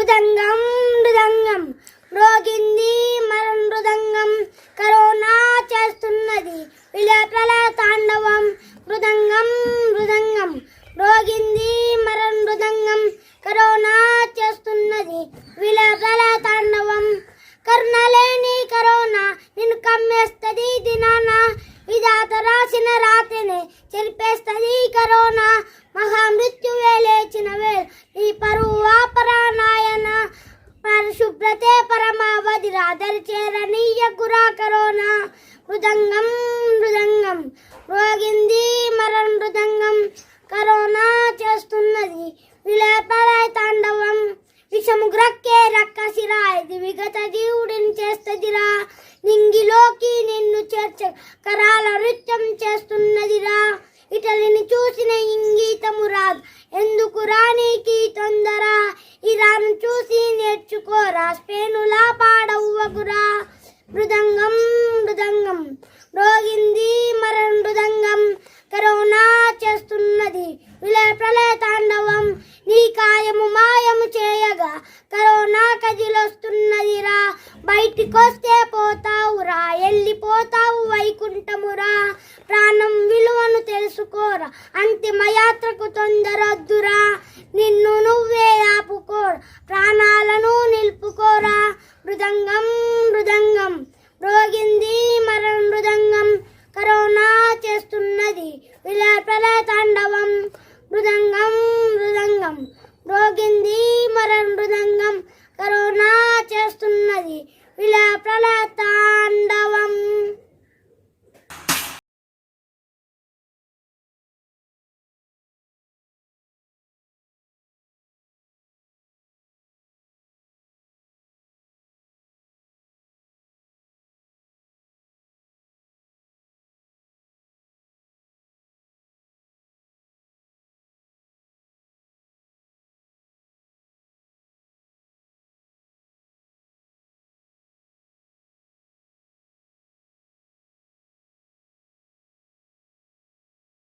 మృదంగం మృదంగం. రోగింది మరణ మృదంగం. కరోనా చేస్తున్నది. విలకల తాండవం. మృదంగం మృదంగం. రోగింది మరణ మృదంగం. కరోనా చేస్తున్నది. విలకల తాండవం. కరుణ కరోనా. నిన్ను కమ్మేస్తుంది దినానా. విధాత రాసిన రాతనే చెరిపేస్తుంది కరోనా. మహామృత్యువే లేచిన వేల్ ఈ పరువు ఆపరా కురా గురా కరోనా మృదంగం మృదంగం. రోగింది మరణ మృదంగం. కరోనా చేస్తున్నది. విలేపలై తాండవం. విషము గ్రక్కే రక్కసిరా ఇది విగత జీవుడిని చేస్తదిరా. నింగిలోకి నిన్ను చేర్చ కరాల నృత్యం చేస్తున్నదిరా. ఇటలిని చూసిన ఇంగీతము రాదు. ఎందుకు రానీకి తొందర? ఇరాను చూసి నేర్చుకోరా స్పేనులా పాడ బయటికొస్తే పోతావురా వెళ్ళిపోతావు వైకుంఠమురా. ప్రాణం విలువను తెలుసుకోరా అంతిమయాత్రకు తొందరొద్దురా. నిన్ను నువ్వే ఆపుకోరా ప్రాణాలను నిలుపుకోరా. మృదంగం మృదంగం రోగింది మరణ మృదంగం. కరోనా చేస్తున్నది విలపల తాండవం. మృదంగం మృదంగం రోగింది మరణ మృదంగం. కరోనా చేస్తున్నది విలప్రల తాండవం